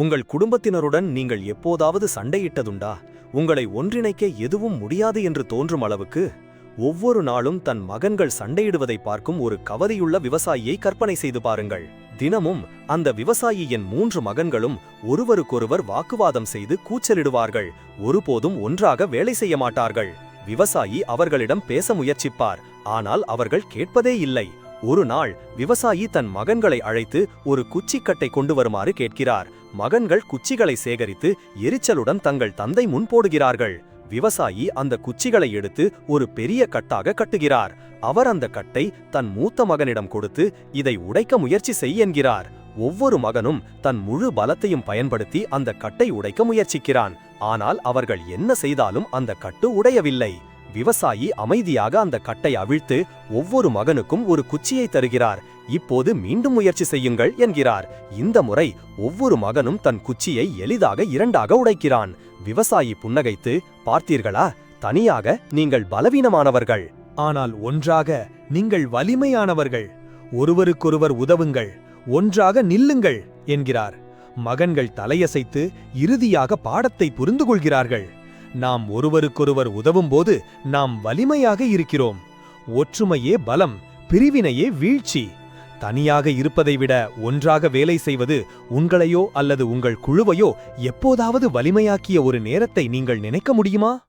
உங்கள் குடும்பத்தினருடன் நீங்கள் எப்போதாவது சண்டையிட்டதுண்டா? உங்களை ஒன்றிணைக்க எதுவும் முடியாது என்று தோன்றும் அளவுக்கு ஒவ்வொரு நாளும் தன் மகன்கள் சண்டையிடுவதை பார்க்கும் ஒரு கவதையுள்ள விவசாயியை கற்பனை செய்து பாருங்கள். தினமும் அந்த விவசாயியின் மூன்று மகன்களும் ஒருவருக்கொருவர் வாக்குவாதம் செய்து கூச்சலிடுவார்கள். ஒருபோதும் ஒன்றாக வேலை செய்ய மாட்டார்கள். விவசாயி அவர்களிடம் பேச முயற்சிப்பார். ஆனால் அவர்கள் கேட்பதே இல்லை. ஒரு நாள் விவசாயி தன் மகன்களை அழைத்து ஒரு குச்சிக்கட்டை கொண்டு வருமாறு கேட்கிறார். மகன்கள் குச்சிகளை சேகரித்து எரிச்சலுடன் தங்கள் தந்தை முன் போடுகிறார்கள். விவசாயி அந்த குச்சிகளை எடுத்து ஒரு பெரிய கட்டாக கட்டுகிறார். அவர் அந்த கட்டை தன் மூத்த மகனிடம் கொடுத்து இதை உடைக்க முயற்சி செய் என்கிறார். ஒவ்வொரு மகனும் தன் முழு பலத்தையும் பயன்படுத்தி அந்த கட்டை உடைக்க முயற்சிக்கிறான். ஆனால் அவர்கள் என்ன செய்தாலும் அந்த கட்டு உடையவில்லை. விவசாயி அமைதியாக அந்த கட்டை அவிழ்த்து ஒவ்வொரு மகனுக்கும் ஒரு குச்சியை தருகிறார். இப்போது மீண்டும் முயற்சி செய்யுங்கள் என்கிறார். இந்த முறை ஒவ்வொரு மகனும் தன் குச்சியை எளிதாக இரண்டாக உடைக்கிறான். விவசாயி புன்னகைத்து பார்த்தீர்களா? தனியாக நீங்கள் பலவீனமானவர்கள். ஆனால் ஒன்றாக நீங்கள் வலிமையானவர்கள். ஒருவருக்கொருவர் உதவுங்கள். ஒன்றாக நில்லுங்கள் என்கிறார். மகன்கள் தலையசைத்து இறுதியாக பாடத்தை புரிந்து கொள்கிறார்கள் நாம் ஒருவருக்கொருவர் உதவும்போது நாம் வலிமையாக இருக்கிறோம். ஒற்றுமையே பலம் பிரிவினையே வீழ்ச்சி. தனியாக இருப்பதை விட ஒன்றாக வேலை செய்வது உங்களையோ அல்லது உங்கள் குழுவையோ எப்போதாவது வலிமையாக்கிய ஒரு நேரத்தை நீங்கள் நினைக்க முடியுமா?